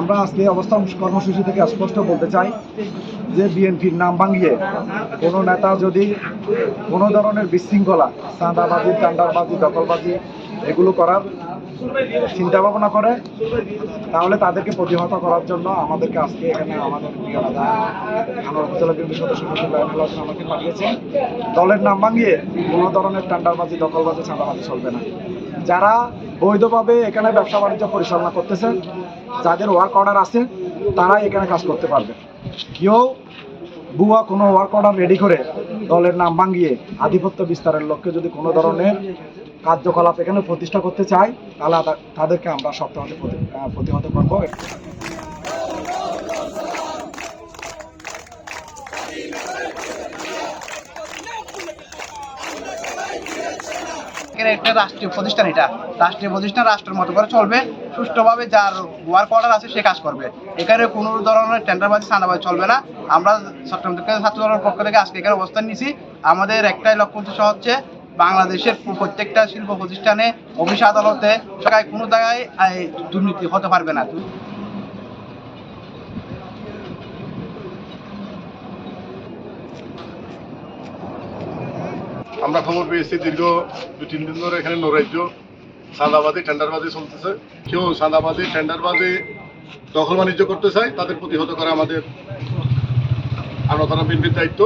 আমরা আজকে অবস্থান কর্মসূচি থেকে স্পষ্ট বলতে চাই যে বিএনপির নাম ভাঙিয়ে কোনো নেতা যদি কোনো ধরনের বিশৃঙ্খলা, চাঁদাবাজি, টান্ডারবাজি, দখলবাজি এগুলো করার চিন্তা ভাবনা করে, তাহলে তাদেরকে প্রতিহত করার জন্য আমাদেরকে আজকে এখানে আমাদের আমার উপজেলা বিএনপি সদস্য আমাকে পাঠিয়েছে দলের নাম ভাঙিয়ে কোনো ধরনের টান্ডারবাজি, দখলবাজি, চাঁদাবাজি চলবে না। যারা বৈধভাবে এখানে ব্যবসা বাণিজ্য পরিচালনা করতেছেন যাদের ওয়ার্ক অর্ডার আছে, তারাই এখানে কাজ করতে পারবে। কেউ বুয়া কোনো ওয়ার্ক অর্ডার রেডি করে দলের নাম ভাঙিয়ে আধিপত্য বিস্তারের লক্ষ্যে যদি কোনো ধরনের কার্যকলাপ এখানে প্রতিষ্ঠা করতে চায়, তাহলে তাদেরকে আমরা সপ্তাহে প্রতিহত করব। এখানে একটা রাষ্ট্রীয় প্রতিষ্ঠান এটা। রাষ্ট্রীয় প্রতিষ্ঠান রাষ্ট্রের মতো করে চলবে। সুষ্ঠুভাবে যার ওয়ার্ক অর্ডার আছে সে কাজ করবে। এখানে কোনো ধরনের টেন্ডারবাজি, সান্দাবাজি চলবে না। আমরা চট্টগ্রাম পক্ষ থেকে আজকে এখানে অবস্থান নিছি। আমাদের একটাই লক্ষ্য উদ্দেশ্য হচ্ছে বাংলাদেশের প্রত্যেকটা শিল্প প্রতিষ্ঠানে অফিস আদালতে জায়গায় কোনো জায়গায় দুর্নীতি হতে পারবে না। আমরা খবর পেয়েছি, দীর্ঘ দু তিন দিন ধরে এখানে নৈরাজ্য। সাদাবাজি টেন্ডারবাজি চলতেছে। কেউ সাদাবাজি টেন্ডারবাজি দখল বাণিজ্য করতে চায়, তাদের প্রতিহত করা আমাদের আমরা তারা বিএনপির দায়িত্ব।